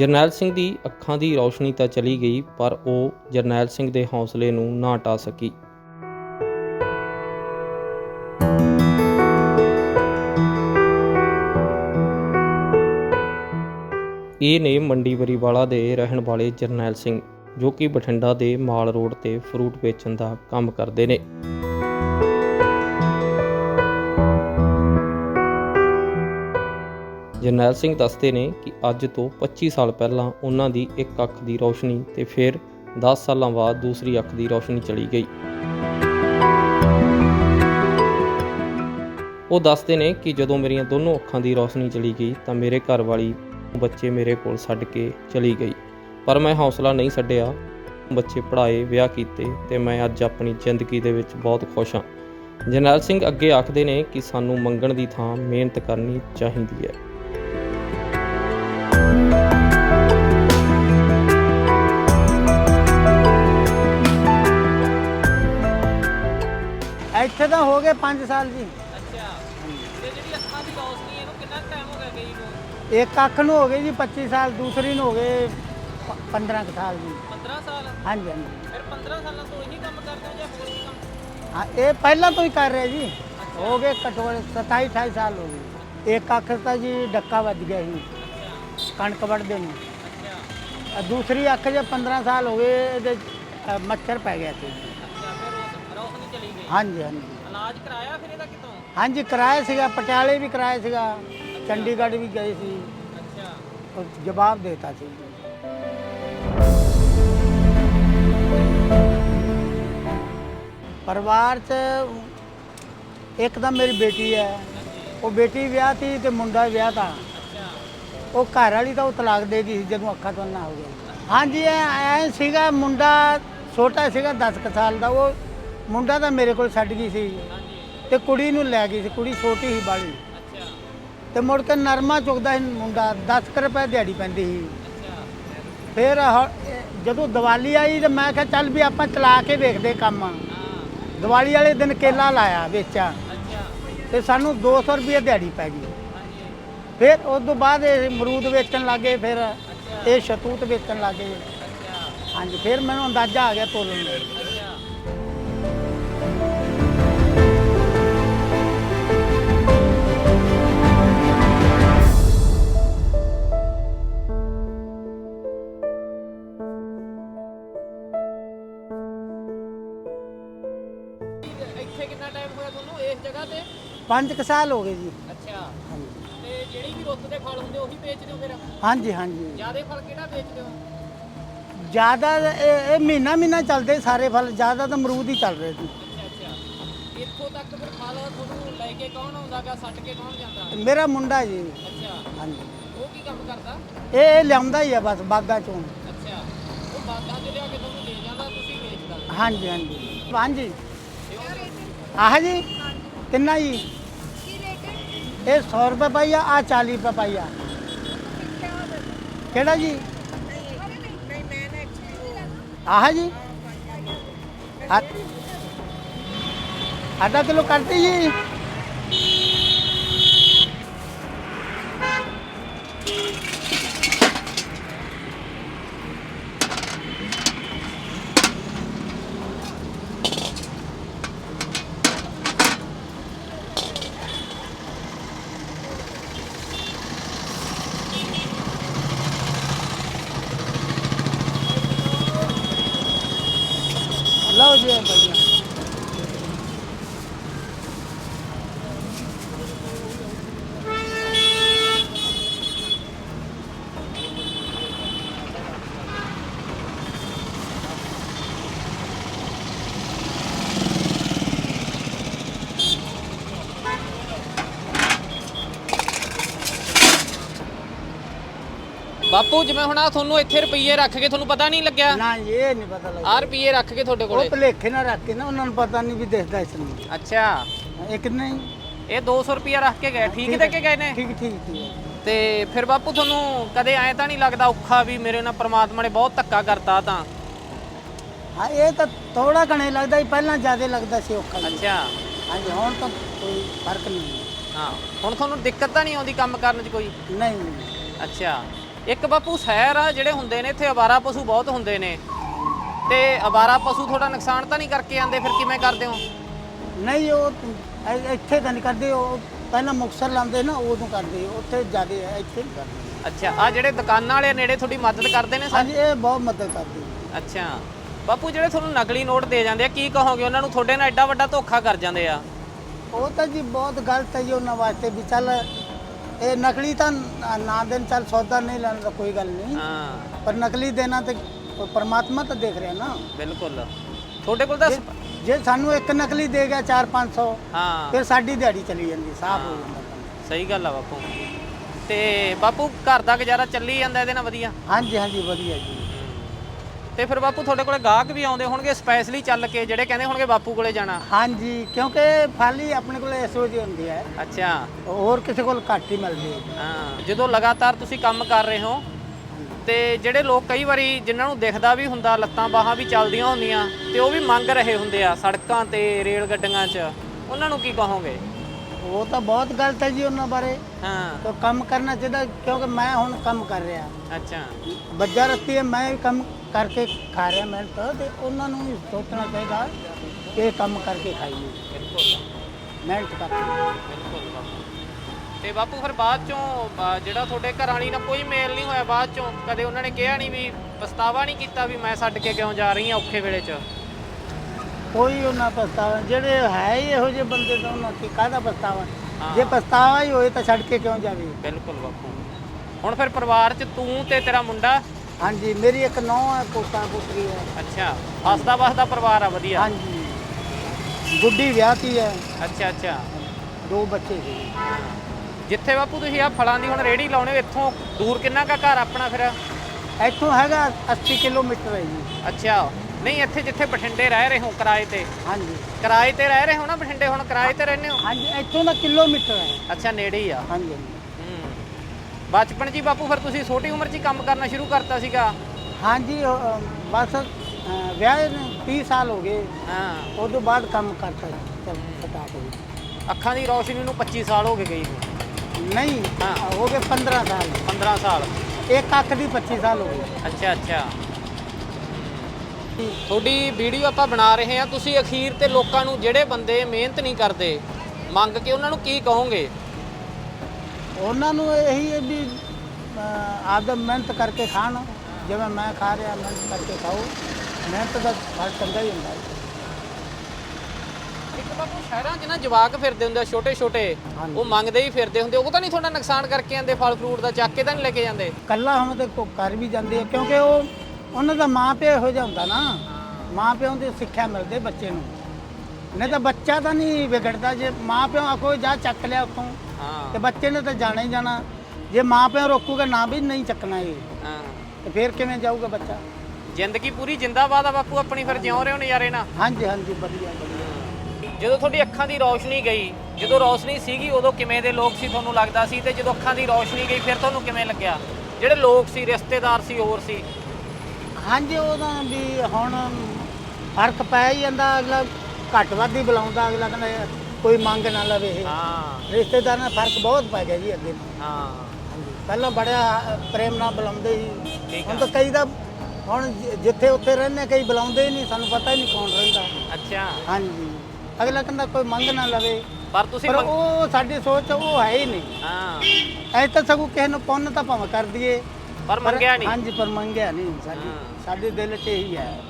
ਜਰਨੈਲ ਸਿੰਘ ਦੀ ਅੱਖਾਂ ਦੀ ਰੌਸ਼ਨੀ ਤਾਂ ਚਲੀ ਗਈ, ਪਰ ਉਹ ਜਰਨੈਲ ਸਿੰਘ ਦੇ ਹੌਸਲੇ ਨੂੰ ਨਾ ਟਾ ਸਕੀ। ਇਹ ਨੇ ਮੰਡੀ ਬਰੀਵਾਲਾ ਦੇ ਰਹਿਣ ਵਾਲੇ ਜਰਨੈਲ ਸਿੰਘ, ਜੋ ਕਿ ਬਠਿੰਡਾ ਦੇ ਮਾਲ ਰੋਡ ਤੇ ਫਰੂਟ ਵੇਚਣ ਦਾ ਕੰਮ ਕਰਦੇ ਨੇ। ਜਰਨੈਲ ਸਿੰਘ ਦੱਸਦੇ ਨੇ ਕਿ ਅੱਜ ਤੋਂ 25 ਸਾਲ ਪਹਿਲਾਂ ਉਹਨਾਂ ਦੀ ਇੱਕ ਅੱਖ ਦੀ ਰੌਸ਼ਨੀ ਤੇ ਫਿਰ 10 ਸਾਲਾਂ ਬਾਅਦ ਦੂਸਰੀ ਅੱਖ ਦੀ ਰੌਸ਼ਨੀ ਚਲੀ ਗਈ। ਉਹ ਦੱਸਦੇ ਨੇ ਕਿ ਜਦੋਂ ਮੇਰੀਆਂ ਦੋਨੋਂ ਅੱਖਾਂ ਦੀ ਰੌਸ਼ਨੀ ਚਲੀ ਗਈ ਤਾਂ ਮੇਰੇ ਘਰ ਵਾਲੀ ਬੱਚੇ ਮੇਰੇ ਕੋਲ ਛੱਡ ਕੇ ਚਲੀ ਗਈ। ਪਰ ਮੈਂ ਹੌਸਲਾ ਨਹੀਂ ਛੱਡਿਆ। ਬੱਚੇ ਪੜ੍ਹਾਏ, ਵਿਆਹ ਕੀਤੇ ਤੇ ਮੈਂ ਅੱਜ ਆਪਣੀ ਜ਼ਿੰਦਗੀ ਦੇ ਵਿੱਚ ਬਹੁਤ ਖੁਸ਼ ਹਾਂ। ਜਰਨੈਲ ਸਿੰਘ ਅੱਗੇ ਆਖਦੇ ਨੇ ਕਿ ਸਾਨੂੰ ਮੰਗਣ ਦੀ ਥਾਂ ਮਿਹਨਤ ਕਰਨੀ ਚਾਹੀਦੀ ਹੈ। ਇੱਥੇ ਤਾਂ ਹੋ ਗਏ 5 ਸਾਲ ਜੀ। ਅੱਛਾ। ਤੇ ਜਿਹੜੀ ਅੱਖਾਂ ਦੀ ਰੌਸ਼ਨੀ ਇਹਨੂੰ ਕਿੰਨਾ ਟਾਈਮ ਹੋ ਗਿਆ ਗਈ ਨੂੰ? ਇੱਕ ਅੱਖ ਨੂੰ ਹੋ ਗਏ ਜੀ 25 ਸਾਲ ਦੂਸਰੀ ਨੂੰ ਹੋ ਗਏ 15 ਕੁ ਸਾਲ ਜੀ। 15 ਸਾਲ? ਹਾਂਜੀ ਹਾਂਜੀ। ਫਿਰ 15 ਸਾਲਾਂ ਤੋਂ ਇਹੀ ਕੰਮ ਕਰਦੇ ਹੋ ਜਾਂ ਹੋਰ ਵੀ ਕੰਮ? ਹਾਂ ਇਹ ਪਹਿਲਾਂ ਤੋਂ ਹੀ ਕਰ ਰਹੇ ਜੀ। ਹੋ ਗਏ ਘੱਟੋ ਘੱਟ 27 28 ਸਾਲ ਹੋ ਗਏ। ਇੱਕ ਅੱਖ ਤਾਂ ਜੀ ਡੱਕਾ ਵੱਜ ਗਿਆ ਸੀ। ਕਣਕ ਵੱਢਦੇ ਨੂੰ। ਅੱਛਾ। ਦੂਸਰੀ ਅੱਖ ਜੇ 15 ਸਾਲ ਹੋ ਗਏ ਇਹਦੇ ਮੱਛਰ ਪੈ ਗਿਆ ਸੀ ਅੱਛਾ ਫਿਰ ਰੌਸ਼- ਰੌਸ਼ਨੀ ਚਲੀ ਗਈ ਹਾਂਜੀ ਹਾਂਜੀ। ਇਲਾਜ ਕਰਾਇਆ ਫਿਰ ਇਹਦਾ ਕਿਤੋਂ? ਹਾਂਜੀ ਕਰਾਇਆ ਸੀਗਾ ਪਟਿਆਲੇ ਵੀ ਕਰਾਇਆ ਸੀਗਾ। ਚੰਡੀਗੜ੍ਹ ਵੀ ਗਏ ਸੀ। ਅੱਛਾ। ਉਹ ਜਵਾਬ ਦੇਤਾ ਸੀ। ਪਰਿਵਾਰ 'ਚ ਇੱਕ ਤਾਂ ਮੇਰੀ ਬੇਟੀ ਹੈ। ਉਹ ਬੇਟੀ ਵਿਆਹ ਤੀ ਤੇ ਮੁੰਡਾ ਵਿਆਹ ਤਾ। ਉਹ ਘਰ ਵਾਲੀ ਤਾਂ ਉਹ ਤਲਾਕ ਦੇ ਗਈ ਸੀ ਜਦੋਂ ਅੱਖਾਂ ਤੋਂ ਨਾ ਹੋ ਗਿਆ। ਹਾਂਜੀ ਐ ਐ ਸੀਗਾ ਮੁੰਡਾ ਛੋਟਾ ਸੀਗਾ 10 ਕੁ ਸਾਲ ਦਾ। ਉਹ ਮੁੰਡਾ ਤਾਂ ਮੇਰੇ ਕੋਲ ਛੱਡ ਗਈ ਸੀ ਤੇ ਕੁੜੀ ਨੂੰ ਲੈ ਗਈ ਸੀ ਕੁੜੀ ਛੋਟੀ ਸੀ ਬਾਲੀ ਤੇ ਮੁੜ ਕੇ ਨਰਮਾ ਚੁਗਦਾ ਸੀ ਮੁੰਡਾ 10 ਕੁ ਰੁਪਏ ਦਿਹਾੜੀ ਪੈਂਦੀ ਸੀ। ਫਿਰ ਜਦੋਂ ਦੀਵਾਲੀ ਆਈ ਤੇ ਮੈਂ ਕਿਹਾ ਚੱਲ ਵੀ ਆਪਾਂ ਚਲਾ ਕੇ ਵੇਖਦੇ ਕੰਮ। ਦੀਵਾਲੀ ਵਾਲੇ ਦਿਨ ਕੇਲਾ ਲਾਇਆ ਵੇਚਾ ਤੇ ਸਾਨੂੰ 200 ਰੁਪਏ ਦਿਹਾੜੀ ਪੈ ਗਈ। ਫਿਰ ਉਸ ਤੋਂ ਬਾਅਦ ਇਹ ਅਮਰੂਦ ਵੇਚਣ ਲੱਗੇ ਫਿਰ ਇਹ ਸ਼ਤੂਤ ਵੇਚਣ ਲੱਗੇ। ਹਾਂਜੀ ਫਿਰ ਮੈਨੂੰ ਅੰਦਾਜ਼ਾ ਆ ਗਿਆ ਤੋਲਣ ਦਾ। ਟਾਈਮ ਹੋਇਆ ਤੁਹਾਨੂੰ ਇਸ ਜਗ੍ਹਾ ਤੇ? ਪੰਜ ਕੁ ਸਾਲ ਹੋ ਗਏ ਜੀ। ਅੱਛਾ। ਹਾਂਜੀ। ਤੇ ਜਿਹੜੀ ਵੀ ਰੁੱਤ ਦੇ ਫਲ ਹੁੰਦੇ ਉਹੀ ਵੇਚਦੇ ਹੋ ਫਿਰ? ਹਾਂਜੀ ਹਾਂਜੀ। ਜਿਆਦੇ ਫਲ ਕਿਹੜਾ ਵੇਚਦੇ ਹੋ? ਜ਼ਿਆਦਾ ਇਹ ਇਹ ਮਹੀਨਾ ਮਹੀਨਾ ਚੱਲਦੇ ਸਾਰੇ ਫਲ ਜ਼ਿਆਦਾ ਤਾਂ ਅਮਰੂਦ ਹੀ ਚੱਲ ਰਹੇ ਸੀ। ਅੱਛਾ ਅੱਛਾ। ਇੱਥੋਂ ਤੱਕ ਫਿਰ ਫਲ ਤੁਹਾਨੂੰ ਲੈ ਕੇ ਕੌਣ ਆਉਂਦਾਗਾ ਛੱਡ ਕੇ ਕੌਣ ਜਾਂਦਾ? ਮੇਰਾ ਮੁੰਡਾ ਜੀ। ਅੱਛਾ। ਹਾਂਜੀ। ਉਹ ਕੀ ਕੰਮ ਕਰਦਾ? ਇਹ ਇਹ ਲਿਆਉਂਦਾ ਹੀ ਆ ਬਸ ਬਾਗਾਂ ਚੋਂ। ਅੱਛਾ। ਉਹ ਬਾਗਾਂ 'ਚ ਲਿਆ ਕੇ ਤੁਹਾਨੂੰ ਦੇ ਜਾਂਦਾ ਤੁਸੀਂ ਵੇਚਦਾ? ਹਾਂਜੀ ਹਾਂਜੀ। ਹਾਂਜੀ। ਆਹ ਜੀ? ਕਿੰਨਾ ਜੀ? ਇਹ 100 ਰੁਪਏ ਪਾਈਆ ਆ 40 ਰੁਪਏ ਪਾਈਆ ਕਿਹੜਾ ਜੀ? ਆਹ ਜੀ? ਆ- ਆਧਾ ਕਿਲੋ ਕਰਤੀ ਜੀ ਲਓ ਬਾਪੂ ਜਿਵੇਂ ਹੁਣ ਆ ਤੁਹਾਨੂੰ ਇੱਥੇ ਰੁਪਈਏ ਰੱਖ ਕੇ ਤੁਹਾਨੂੰ ਪਤਾ ਨਹੀਂ ਲੱਗਿਆ। ਨਾ ਇਹ ਨਹੀਂ ਪਤਾ ਲੱਗਦਾ ਆ ਰੁਪਈਏ ਰੱਖ ਕੇ ਤੁਹਾਡੇ ਉਹ ਕੋਲੇ ਭਲੇਖੇ ਨਾਲ ਰੱਖ ਕੇ ਨਾ ਉਹਨਾਂ ਨੂੰ ਪਤਾ ਨਹੀਂ ਵੀ ਦਿਖਦਾ ਇਸ ਨੂੰ। ਅੱਛਾ। ਇੱਕ ਨਹੀਂ। ਇਹ 200 ਰੁਪਈਆ ਰੱਖ ਕੇ ਗਏ। ਠੀਕ ਦੇ ਕੇ ਗਏ ਨੇ? ਠੀਕ ਠੀਕ ਠੀਕ ਤੇ ਫਿਰ ਬਾਪੂ ਤੁਹਾਨੂੰ ਕਦੇ ਐ ਤਾਂ ਨਹੀਂ ਲੱਗਦਾ ਔਖਾ ਵੀ ਮੇਰੇ ਨਾਲ ਪ੍ਰਮਾਤਮਾ ਨੇ ਬਹੁਤ ਧੱਕਾ ਕਰਤਾ ਤਾਂ? ਹਾਂ ਇਹ ਤਾਂ ਥੋੜਾ ਘਣੇ ਲੱਗਦਾ ਸੀ ਪਹਿਲਾਂ ਜ਼ਿਆਦਾ ਲੱਗਦਾ ਸੀ ਔਖਾ। ਅੱਛਾ। ਹਾਂਜੀ ਹੁਣ ਤਾਂ ਕੋਈ ਫ਼ਰਕ ਨਹੀਂ ਹੈ। ਹੁਣ ਤੁਹਾਨੂੰ ਦਿੱਕਤ ਤਾਂ ਨਹੀਂ ਆਉਂਦੀ ਕੰਮ ਕਰਨ 'ਚ ਕੋਈ? ਨਹੀਂ। ਅੱਛਾ। ਇੱਕ ਬਾਪੂ ਸ਼ਹਿਰ ਆ ਜਿਹੜੇ ਹੁੰਦੇ ਨੇ ਇੱਥੇ ਅਵਾਰਾ ਪਸ਼ੂ ਬਹੁਤ ਹੁੰਦੇ ਨੇ। ਤੇ ਅਵਾਰਾ ਪਸ਼ੂ ਥੋੜਾ ਨੁਕਸਾਨ ਤਾਂ ਨਹੀਂ ਕਰਕੇ ਆਂਦੇ ਫਿਰ ਕਿਵੇਂ ਕਰਦੇ ਹੋ? ਨਹੀਂ ਉਹ ਇ- ਇੱਥੇ ਤਾਂ ਨਹੀਂ ਕਰਦੇ ਉਹ ਪਹਿਲਾਂ ਮੁਕਸਰ ਲਾਉਂਦੇ ਨਾ ਉਦੋਂ ਕਰਦੇ ਉੱਥੇ ਜ਼ਿਆਦਾ ਹੈ ਇੱਥੇ ਨਹੀਂ ਕਰਦੇ। ਅੱਛਾ ਆ ਜਿਹੜੇ ਦੁਕਾਨਾਂ ਵਾਲੇ ਨੇੜੇ ਤੁਹਾਡੀ ਮਦਦ ਕਰਦੇ ਨੇ ਸਾਰੇ? ਹਾਂਜੀ ਇਹ ਬਹੁਤ ਮਦਦ ਕਰਦੇ। ਅੱਛਾ। ਬਾਪੂ ਜਿਹੜੇ ਤੁਹਾਨੂੰ ਨਕਲੀ ਨੋਟ ਦੇ ਜਾਂਦੇ ਆ ਕੀ ਕਹੋਗੇ? ਉਹਨਾਂ ਨੂੰ ਤੁਹਾਡੇ ਨਾਲ ਐਡਾ ਵੱਡਾ ਧੋਖਾ ਕਰ ਜਾਂਦੇ ਆ। ਉਹ ਤਾਂ ਜੀ ਬਹੁਤ ਗਲਤ ਹੈ ਜੀ ਉਹਨਾਂ ਵਾਸਤੇ ਵੀ ਚੱਲ ਇਹ ਨਕਲੀ ਤਾਂ ਨਾ ਦੇਣ ਚੱਲ ਸੌਦਾ ਨਹੀਂ ਲੈਣ ਦਾ ਕੋਈ ਗੱਲ ਨਹੀਂ। ਹਾਂ। ਪਰ ਨਕਲੀ ਦੇਣਾ ਤੇ ਪਰਮਾਤਮਾ ਤਾਂ ਦੇਖ ਰਿਹਾ ਨਾ। ਬਿਲਕੁਲ। ਤੁਹਾਡੇ ਕੋਲ ਤਾਂ ਜੇ- ਜੇ ਸਾਨੂੰ ਇੱਕ ਨਕਲੀ ਦੇ ਗਿਆ 4-500 ਹਾਂ। ਫਿਰ ਸਾਡੀ ਦਿਹਾੜੀ ਚਲੀ ਜਾਂਦੀ ਸਾਫ਼ ਹੋ। ਜਾਂਦਾ ਕੰਮ। ਸਹੀ ਗੱਲ ਆ ਬਾਪੂ। ਤੇ ਬਾਪੂ ਘਰ ਦਾ ਗੁਜ਼ਾਰਾ ਚੱਲੀ ਜਾਂਦਾ ਇਹਦੇ ਨਾਲ ਵਧੀਆ? ਹਾਂਜੀ ਹਾਂਜੀ ਵਧੀਆ ਜੀ। ਤੇ ਫਿਰ ਬਾਪੂ ਤੁਹਾਡੇ ਕੋਲੇ ਗਾਹਕ ਵੀ ਆਉਂਦੇ ਹੋਣਗੇ ਸਪੈਸ਼ਲੀ ਚੱਲ ਕੇ ਜਿਹੜੇ ਕਹਿੰਦੇ ਹੋਣਗੇ ਬਾਪੂ ਕੋਲੇ ਜਾਣਾ। ਹਾਂਜੀ ਕਿਉਂਕਿ ਫਾਲੀ ਆਪਣੇ ਕੋਲ ਐਸੋ ਜਿਹੀ ਹੁੰਦੀ ਹੈ। ਅੱਛਾ। ਹੋਰ ਕਿਸੇ ਕੋਲ ਘੱਟ ਹੀ ਮਿਲਦੀ ਹੈ। ਹਾਂ ਜਦੋਂ ਲਗਾਤਾਰ ਤੁਸੀਂ ਕੰਮ ਕਰ ਰਹੇ ਹੋ ਤੇ ਜਿਹੜੇ ਲੋਕ ਕਈ ਵਾਰੀ ਜਿਨ੍ਹਾਂ ਨੂੰ ਦਿਖਦਾ ਵੀ ਹੁੰਦਾ ਲੱਤਾਂ ਬਾਹਾਂ ਵੀ ਚੱਲਦੀਆਂ ਹੁੰਦੀਆਂ ਤੇ ਉਹ ਵੀ ਮੰਗ ਰਹੇ ਹੁੰਦੇ ਆ ਸੜਕਾਂ ਤੇ ਰੇਲ ਗੱਡੀਆਂ 'ਚ ਉਹਨਾਂ ਨੂੰ ਕੀ ਕਹੋਗੇ? ਉਹ ਤਾਂ ਬਹੁਤ ਗਲਤ ਹੈ ਜੀ ਉਹਨਾਂ ਬਾਰੇ। ਹਾਂ। ਤਾਂ ਕੰਮ ਕਰਨਾ ਚਾਹੀਦਾ ਕਿਉਂਕਿ ਮੈਂ ਹੁਣ ਕੰਮ ਕਰ ਰਿਹਾ। ਅੱਛਾ। ਬੱਜਾ ਰੱਤੀ ਹੈ ਮੈਂ ਵੀ ਕੰਮ ਕਰਕੇ ਖਾ ਰਿਹਾ। ਮਿਹਨਤ ਤੇ ਉਹਨਾਂ ਨੂੰ ਵੀ ਸੋਚਣਾ ਚਾਹੀਦਾ ਕਿ ਇਹ ਕੰਮ ਕਰਕੇ ਖਾਈਏ। ਬਿਲਕੁਲ। ਮਿਹਨਤ ਕਰਕੇ। ਬਿਲਕੁਲ ਬਾਪੂ। ਤੇ ਬਾਪੂ ਫਿਰ ਬਾਅਦ ਚੋਂ ਅ, ਜਿਹੜਾ ਤੁਹਾਡੇ ਘਰ ਵਾਲੀ ਨਾਲ ਕੋਈ ਮੇਲ ਨਹੀਂ ਹੋਇਆ ਬਾਅਦ ਚੋਂ ਕਦੇ ਉਹਨਾਂ ਨੇ ਕਿਹਾ ਨਹੀਂ ਵੀ ਪਛਤਾਵਾ ਨਹੀਂ ਕੀਤਾ ਵੀ ਮੈਂ ਛੱਡ ਕੇ ਕਿਉਂ ਜਾ ਰਹੀ ਹਾਂ ਔਖੇ ਵੇਲੇ 'ਚ? ਕੋਈ ਉਹਨਾਂ ਪਛਤਾਵਾ ਜਿਹੜੇ ਹੈ ਹੀ ਇਹੋ ਜਿਹੇ ਬੰਦੇ ਤਾਂ ਉਹਨਾਂ ਕੀ ਕਾਹਦਾ ਪਛਤਾਵਾ ਹਾਂ। ਜੇ ਪਛਤਾਵਾ ਹੀ ਹੋਏ ਤਾਂ ਛੱਡ ਕੇ ਕਿਉਂ ਜਾਵੇ? ਬਿਲਕੁਲ ਬਾਪੂ। ਹੁਣ ਫਿਰ ਪਰਿਵਾਰ 'ਚ ਤੂੰ ਤੇ ਤੇਰਾ ਮੁੰਡਾ? ਹਾਂਜੀ ਮੇਰੀ ਇੱਕ ਨੌਂ ਹੈ ਪੋਤਾ ਪੁੱਤਰੀ ਹੈ ਅੱਛਾ ਹੱਸਦਾ ਵਸਦਾ ਪਰਿਵਾਰ ਆ ਵਧੀਆ। ਹਾਂਜੀ। ਗੁੱਡੀ ਵਿਆਹਤੀ ਹੈ ਅੱਛਾ ਅੱਛਾ। ਦੋ ਬੱਚੇ ਸੀ। ਜਿੱਥੇ ਬਾਪੂ ਤੁਸੀਂ ਆ ਫਲਾਂ ਦੀ ਹੁਣ ਰੇੜੀ ਲਾਉਣੇ ਹੋ ਇੱਥੋਂ ਦੂਰ ਕਿੰਨਾ ਕਾ ਘਰ ਆਪਣਾ ਫਿਰ? ਇੱਥੋਂ ਹੈਗਾ 80 ਕਿਲੋਮੀਟਰ ਹੈ ਜੀ। ਅੱਛਾ। ਨਹੀਂ ਇੱਥੇ ਜਿੱਥੇ ਬਠਿੰਡੇ ਰਹਿ ਰਹੇ ਹੋ ਕਿਰਾਏ ਤੇ। ਹਾਂਜੀ। ਕਿਰਾਏ ਤੇ ਰਹਿ ਰਹੇ ਹੋ ਨਾ ਬਠਿੰਡੇ ਹੁਣ ਕਿਰਾਏ ਤੇ ਰਹਿੰਦੇ ਹੋ? ਹਾਂਜੀ ਇੱਥੋਂ ਦਾ ਕਿਲੋਮੀਟਰ ਹੈ। ਅੱਛਾ ਨੇੜੇ ਹੀ ਆ। ਹਾਂਜੀ ਹੂੰ। ਬਚਪਨ 'ਚ ਹੀ ਬਾਪੂ ਫਿਰ ਤੁਸੀਂ ਛੋਟੀ ਉਮਰ 'ਚ ਹੀ ਕੰਮ ਕਰਨਾ ਸ਼ੁਰੂ ਕਰਤਾ ਸੀਗਾ? ਹਾਂਜੀ ਉਹ, ਬਸ ਵਿਆਹ ਨੂੰ 30 ਸਾਲ ਹੋ ਗਏ। ਹਾਂ। ਉਸ ਤੋਂ ਬਾਅਦ ਕੰਮ ਕਰਤਾ ਚੱਲ ਹੋ ਗਿਆ। ਅੱਖਾਂ ਦੀ ਰੌਸ਼ਨੀ ਨੂੰ 25 ਸਾਲ ਹੋ ਗਏ ਗਈ ਨੂੰ। ਨਹੀਂ ਹਾਂ। ਹੋ ਗਏ 15 ਸਾਲ। 15 ਸਾਲ। ਇੱਕ ਅੱਖ ਦੀ 25 ਸਾਲ ਹੋ ਗਏ ਅੱਛਾ ਅੱਛਾ। ਤੁਹਾਡੀ ਵੀਡੀਓ ਆਪਾਂ ਬਣਾ ਰਹੇ ਹਾਂ। ਤੁਸੀਂ ਅਖੀਰ ਤੇ ਲੋਕਾਂ ਨੂੰ ਜਿਹੜੇ ਬੰਦੇ ਮਿਹਨਤ ਨਹੀਂ ਕਰਦੇ ਮੰਗ ਕੇ ਉਹਨਾਂ ਨੂੰ ਕੀ ਕਹੋਗੇ? ਉਹਨਾਂ ਨੂੰ ਇਹੀ ਹੈ ਵੀ ਆਪਦਾ ਮਿਹਨਤ ਕਰਕੇ ਖਾਣ। ਜਿਵੇਂ ਮੈਂ ਖਾ ਰਿਹਾ ਮਿਹਨਤ ਕਰਕੇ ਖਾਓ। ਮਿਹਨਤ ਦਾ ਫਲ ਚੰਗਾ ਹੀ ਹੁੰਦਾ। ਹੈ ਇੱਕ ਬਾਪੂ ਸ਼ਹਿਰਾਂ 'ਚ ਨਾ ਜਵਾਕ ਫਿਰਦੇ ਹੁੰਦੇ ਛੋਟੇ ਛੋਟੇ। ਉਹ ਮੰਗਦੇ ਹੀ ਫਿਰਦੇ ਹੁੰਦੇ ਉਹ ਤਾਂ ਨਹੀਂ ਤੁਹਾਡਾ ਨੁਕਸਾਨ ਕਰਕੇ ਆਂਦੇ ਫਲ ਫਰੂਟ ਦਾ ਚੱਕ ਕੇ ਤਾਂ ਨਹੀਂ ਲੈ ਕੇ ਜਾਂਦੇ? ਕੱਲਾ ਹੋਣ ਤੇ ਕੋ ਕਰ ਵੀ ਜਾਂਦੇ ਆ ਕਿਉਂਕਿ ਉਹ ਉਹਨਾਂ ਦਾ ਮਾਂ ਪਿਓ ਇਹੋ ਜਿਹਾ ਹੁੰਦਾ ਨਾ। ਮਾਂ ਪਿਓ ਦੀ ਸਿੱਖਿਆ ਮਿਲਦੇ ਬੱਚੇ ਨੂੰ। ਨਹੀਂ ਤਾਂ ਬੱਚਾ ਤਾਂ ਨਹੀਂ ਵਿਗੜਦਾ ਜੇ ਮਾਂ ਪਿਓ ਆਖੋ ਜਾ ਚੱਕ ਲਿਆ ਉੱਥੋਂ। ਤੇ ਬੱਚੇ ਨੇ ਤਾਂ ਜਾਣਾ ਹੀ ਜਾਣਾ। ਜੇ ਮਾਂ ਪਿਓ ਰੋਕੂਗਾ ਨਾ ਵੀ ਨਹੀਂ ਚੱਕਣਾ ਇਹ। ਤੇ ਫਿਰ ਕਿਵੇਂ ਜਾਊਗਾ ਬੱਚਾ? ਜ਼ਿੰਦਗੀ ਪੂਰੀ ਜਿੰਦਾਬਾਦ ਆ ਬਾਪੂ ਆਪਣੀ ਫਿਰ ਜਿਉਂ ਰਹੇ ਹੋ ਨਜ਼ਾਰੇ ਨਾਲ? ਹਾਂਜੀ ਹਾਂਜੀ ਵਧੀਆ ਵਧੀਆ। ਜਦੋਂ ਤੁਹਾਡੀ ਅੱਖਾਂ ਦੀ ਰੌਸ਼ਨੀ ਗਈ ਜਦੋਂ ਰੌਸ਼ਨੀ ਸੀਗੀ ਉਦੋਂ ਕਿਵੇਂ ਦੇ ਲੋਕ ਸੀ ਤੁਹਾਨੂੰ ਲੱਗਦਾ ਸੀ? ਤੇ ਜਦੋਂ ਅੱਖਾਂ ਦੀ ਰੌਸ਼ਨੀ ਗਈ ਫਿਰ ਤੁਹਾਨੂੰ ਕਿਵੇਂ ਲੱਗਿਆ? ਜਿਹੜੇ ਲੋਕ ਸੀ ਰਿਸ਼ਤੇਦਾਰ ਸੀ ਹੋਰ ਸੀ ਹਾਂਜੀ ਉਹ ਤਾਂ ਵੀ ਹੁਣ ਫ਼ਰਕ ਪੈ ਹੀ ਜਾਂਦਾ ਅਗਲਾ ਘੱਟ ਵੱਧ ਹੀ ਬੁਲਾਉਂਦਾ ਅਗਲਾ ਕਹਿੰਦਾ ਯਾਰ ਕੋਈ ਮੰਗ ਨਾ ਲਵੇ ਇਹ। ਹਾਂ। ਰਿਸ਼ਤੇਦਾਰਾਂ ਨਾਲ ਫ਼ਰਕ ਬਹੁਤ ਪੈ ਗਿਆ ਜੀ ਅੱਗੇ। ਨਾਲੋਂ। ਹਾਂ। ਹਾਂਜੀ ਪਹਿਲਾਂ ਬੜਾ ਪ੍ਰੇਮ ਨਾਲ ਬੁਲਾਉਂਦੇ ਸੀ। ਠੀਕ ਹੁਣ ਆ। ਤਾਂ ਕਈ ਦਾ ਹੁਣ ਜਿ- ਜਿੱਥੇ ਉੱਥੇ ਰਹਿੰਦੇ ਕਈ ਬੁਲਾਉਂਦੇ ਹੀ ਨਹੀਂ ਸਾਨੂੰ ਪਤਾ ਹੀ ਨਹੀਂ ਕੌਣ ਰਹਿੰਦਾ। ਅੱਛਾ। ਹਾਂਜੀ। ਅਗਲਾ ਕਹਿੰਦਾ ਕੋਈ ਮੰਗ ਨਾ ਲਵੇ। ਪਰ ਤੁਸੀਂ ਪਰ ਮੰਗ- ਉਹ ਸਾਡੀ ਸੋਚ ਉਹ ਹੈ ਹੀ ਨਹੀਂ। ਹਾਂ। ਐ ਤਾਂ ਸਗੋਂ ਕਿਸੇ ਨੂੰ ਪੁੰਨ ਤਾਂ ਭਾਵੇਂ ਕਰ ਦਈਏ। ਪਰ ਮੰਗਿਆ ਨਹੀਂ। ਹਾਂਜੀ ਪਰ ਮੰਗਿਆ ਨਹੀਂ। ਸਾਡੀ ਹਾਂ। ਸਾਡੇ ਦਿਲ 'ਚ ਇਹੀ ਹੈ।